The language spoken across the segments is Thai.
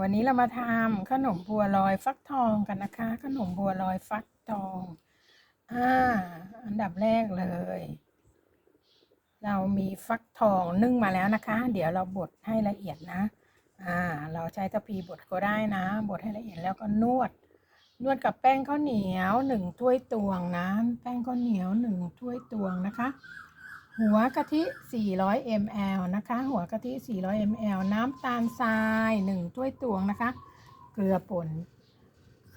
วันนี้เรามาทำขนมบัวลอยฟักทองกันนะคะ ขนมบัวลอยฟักทอง อ่า อันดับแรกเลย เรามีฟักทองนึ่งมาแล้วนะคะ เดี๋ยวเราบดให้ละเอียดนะ อ่า เราใช้ตะพีบดก็ได้นะ บดให้ละเอียดแล้วก็นวด นวดกับแป้งข้าวเหนียวหนึ่งถ้วยตวงนะ แป้งข้าวเหนียวหนึ่งถ้วยตวงนะคะ หัวกะทิ 400 ml นะคะ หัวกะทิ 400 ml น้ำตาลทราย 1 ถ้วยตวงนะคะ เกลือป่น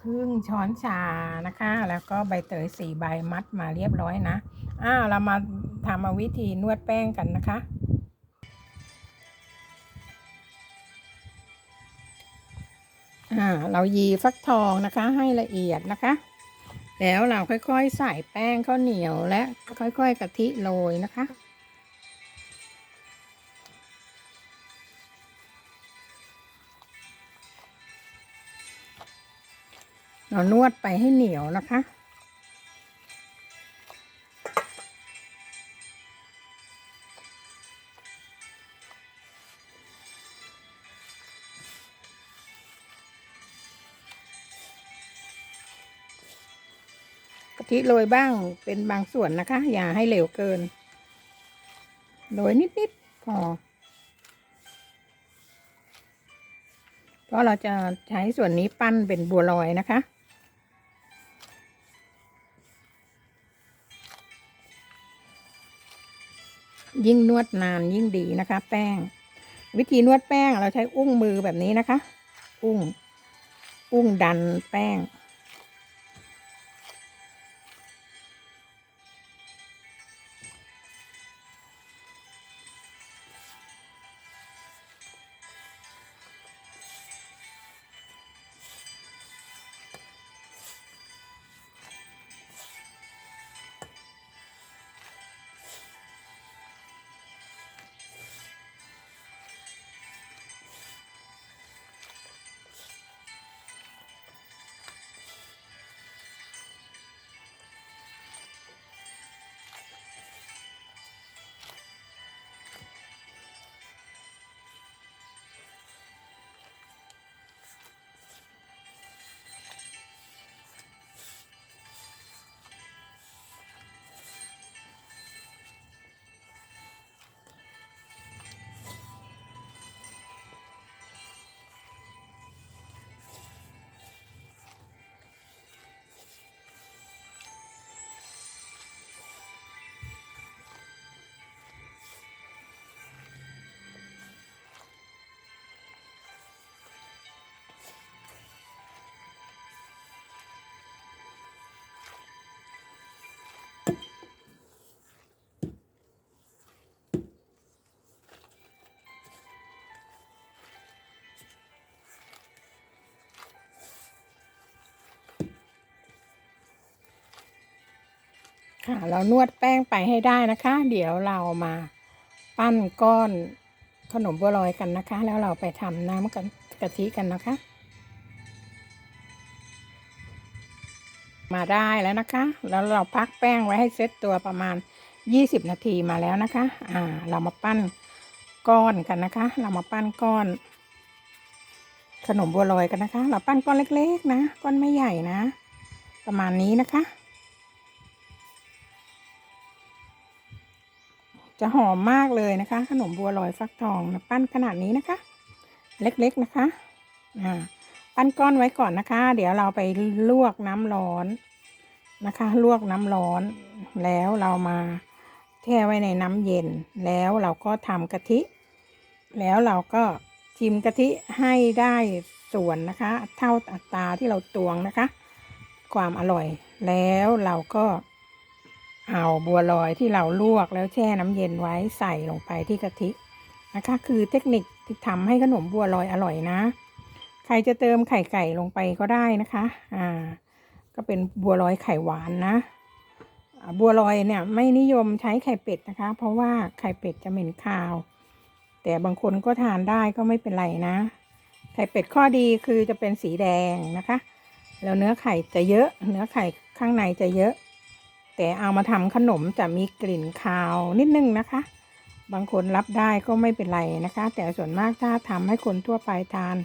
ครึ่งช้อนชานะคะ แล้วก็ใบเตย4ใบมัดมาเรียบร้อยนะอ้าวเรามาทำวิธีนวดแป้งกันนะคะอ่าเรายีฟักทองนะคะให้ละเอียดนะคะ แล้วเราค่อยๆใส่แป้งข้าวเหนียวและค่อยๆกะทิโรยนะคะ เรานวดไปให้เหนียวนะคะ ทิโรยบ้างเป็นบางส่วนนะคะ อย่าให้เหลวเกิน โรยนิดๆพอ เพราะเราจะใช้ส่วนนี้ปั้นเป็นบัวลอยนะคะยิ่งนวดนานยิ่งดีนะคะ แป้ง วิธีนวดแป้งเราใช้อุ้งมือแบบนี้นะคะ อุ้ง อุ้งดันแป้ง ค่ะเรานวดแป้งไปให้ได้นะคะ เดี๋ยวเรามาปั้นก้อนขนมบัวลอยกันนะคะ แล้วเราไปทำน้ำกันกะทิกันนะคะ มาได้แล้วนะคะ แล้วเราพักแป้งไว้ให้เซตตัวประมาณ 20 นาทีมาแล้วนะคะ อ่า เรามาปั้นก้อนกันนะคะ เรามาปั้นก้อน ขนมบัวลอยกันนะคะ เราปั้นก้อนเล็ก ๆ นะ ก้อนไม่ใหญ่นะ ประมาณนี้นะคะ จะหอมมากเลยนะคะ ขนมบัวลอยฟักทองนะปั้นขนาดนี้นะคะ เล็กๆนะคะอ่าปั้นก้อนไว้ก่อนนะคะ เดี๋ยวเราไปลวกน้ำร้อนนะคะ ลวกน้ำร้อน แล้วเรามาแช่ไว้ในน้ำเย็น แล้วเราก็ทำกะทิ แล้วเราก็ชิมกะทิให้ได้ส่วนนะคะ เท่าอัตราที่เราตวงนะคะ ความอร่อยแล้วเราก็ เอาบัวลอยที่เราลวกแล้วแช่น้ำเย็นไว้ใส่ลงไปที่กะทินะคะ คือเทคนิคที่ทำให้ขนมบัวลอยอร่อยนะ ใครจะเติมไข่ไก่ลงไปก็ได้นะคะ อ่า ก็เป็นบัวลอยไข่หวานนะบัวลอยเนี่ยไม่นิยมใช้ไข่เป็ดนะคะ เพราะว่าไข่เป็ดจะเหม็นคาว แต่บางคนก็ทานได้ก็ไม่เป็นไรนะ ไข่เป็ดข้อดีคือจะเป็นสีแดงนะคะ แล้วเนื้อไข่จะเยอะ เนื้อไข่ข้างในจะเยอะ แต่เอามาทำขนมจะมีกลิ่นคาวนิดนึงนะคะ บางคนรับได้ก็ไม่เป็นไรนะคะ แต่ส่วนมากถ้าทำให้คนทั่วไปทาน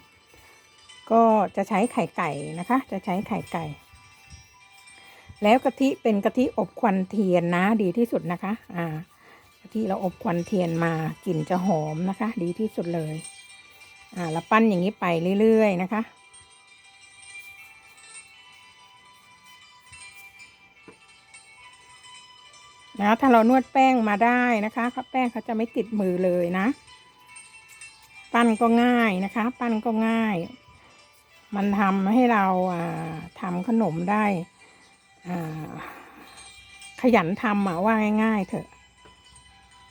ก็จะใช้ไข่ไก่นะคะ จะใช้ไข่ไก่ แล้วกะทิเป็นกะทิอบควันเทียนนะดีที่สุดนะคะ อ่ากะทิเราอบควันเทียนมากลิ่นจะหอมนะคะ ดีที่สุดเลย อ่าแล้วปั้นอย่างนี้ไปเรื่อยๆนะคะ นะ ถ้าเรานวดแป้งมาได้นะคะแป้งเขาจะไม่ติดมือเลยนะ ปั้นก็ง่ายนะคะ ปั้นก็ง่าย มันทำให้เราทำขนมได้ขยันทำอะว่าง่ายๆเถอะ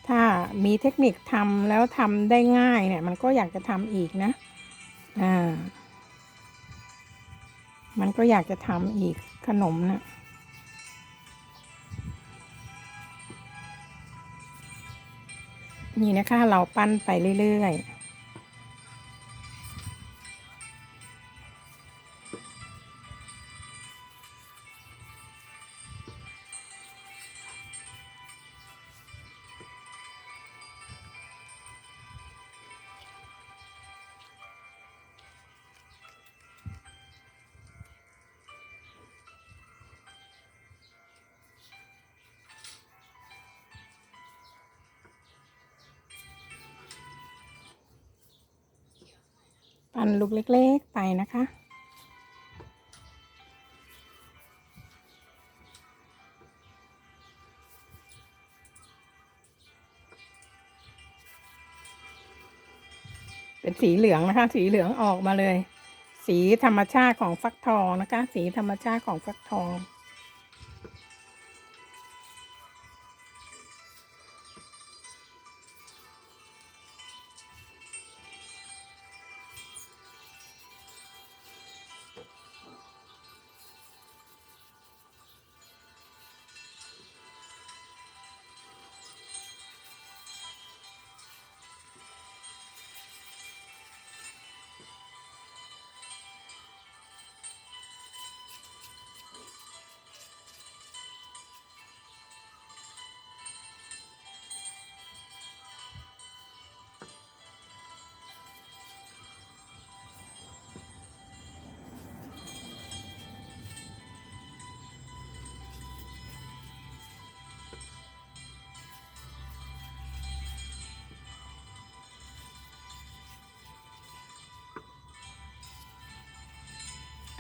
ถ้ามีเทคนิคทำแล้วทำได้ง่ายเนี่ย มันก็อยากจะทำอีกนะ อ่า มันก็อยากจะทำอีกขนมนะ นี่นะคะเราปั้นไปเรื่อยๆ ปั่นลูกเล็กๆไปนะคะ เป็นสีเหลืองนะคะ สีเหลืองออกมาเลย สีธรรมชาติของฟักทองนะคะ สีธรรมชาติของฟักทอง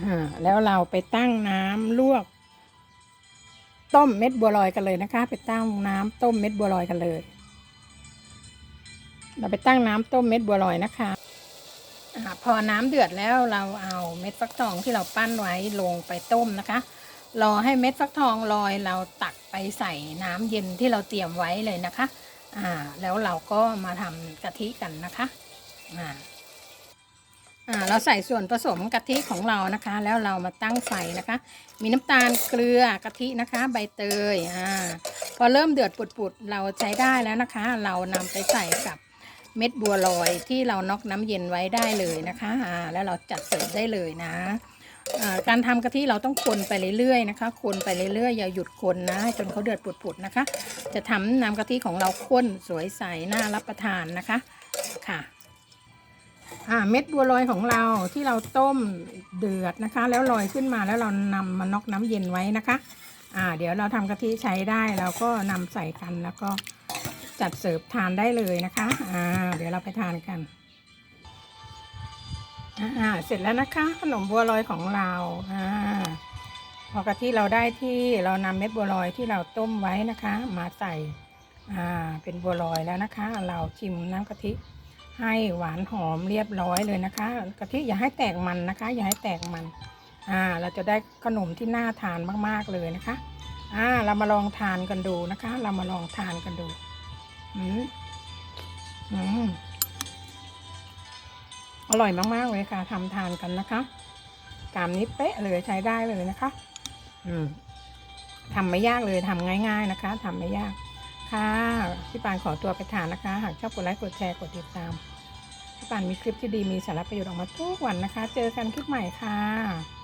อ่าแล้วเราไปตั้งน้ำลวก ต้มเม็ดบัวลอยกันเลยนะคะ ไปตั้งน้ำต้มเม็ดบัวลอยกันเลย เราไปตั้งน้ำต้มเม็ดบัวลอยนะคะอ่าพอน้ำเดือดแล้วเราเอาเม็ดฟักทองที่เราปั้นไว้ลงไปต้มนะคะ รอให้เม็ดฟักทองลอยเราตักไปใส่น้ำเย็นที่เราเตรียมไว้เลยนะคะ อ่า แล้วเราก็มาทำกะทิกันนะคะ อ่า อ่าเราใส่ส่วนผสมกะทิของเรานะคะ แล้วเรามาตั้งไฟนะคะ มีน้ำตาลเกลือกะทินะคะ ใบเตยอ่าพอเริ่มเดือดปุดๆเราใช้ได้แล้วนะคะ เรานำไปใส่กับเม็ดบัวลอยที่เราน็อกน้ำเย็นไว้ได้เลยนะคะอ่าแล้วเราจัดเสิร์ฟได้เลยนะอ่าการทำกะทิเราต้องคนไปเรื่อยๆนะคะ คนไปเรื่อยๆอย่าหยุดคนนะจนเขาเดือดปุดๆนะคะ จะทำน้ำกะทิของเราข้นสวยใสน่ารับประทานนะคะค่ะ เม็ดบัวลอยของเราที่เราต้มเดือดนะคะ แล้วลอยขึ้นมาแล้วเรานำมาน็อกน้ำเย็นไว้นะคะอ่าเดี๋ยวเราทำกะทิใช้ได้เราก็นำใส่กันแล้วก็จัดเสิร์ฟทานได้เลยนะคะอ่าเดี๋ยวเราไปทานกันอ่าเสร็จแล้วนะคะ ขนมบัวลอยของเราอ่าพอกะทิเราได้ที่เรานำเม็ดบัวลอยที่เราต้มไว้นะคะ มาใส่อ่าเป็นบัวลอยแล้วนะคะ เราชิมน้ำกะทิ ให้หวานหอมเรียบร้อยเลยนะคะกะทิอย่าให้แตกมันนะคะ อย่าให้แตกมัน อ่า เราจะได้ขนมที่น่าทานมากๆเลยนะคะ อ่า เรามาลองทานกันดูนะคะ เรามาลองทานกันดู อืมอืมอร่อยมากๆเลยค่ะทำทานกันนะคะกามนี้เป๊ะเลยใช้ได้เลยนะคะ อืมทำไม่ยากเลยทำง่าย ๆนะคะทำไม่ยาก ค่ะพี่ปานขอตัวไปทานนะคะ หากชอบกดไลค์กดแชร์กดติดตามพี่ปานมีคลิปที่ดีมีสาระประโยชน์ออกมาทุกวันนะคะ เจอกันคลิปใหม่ค่ะ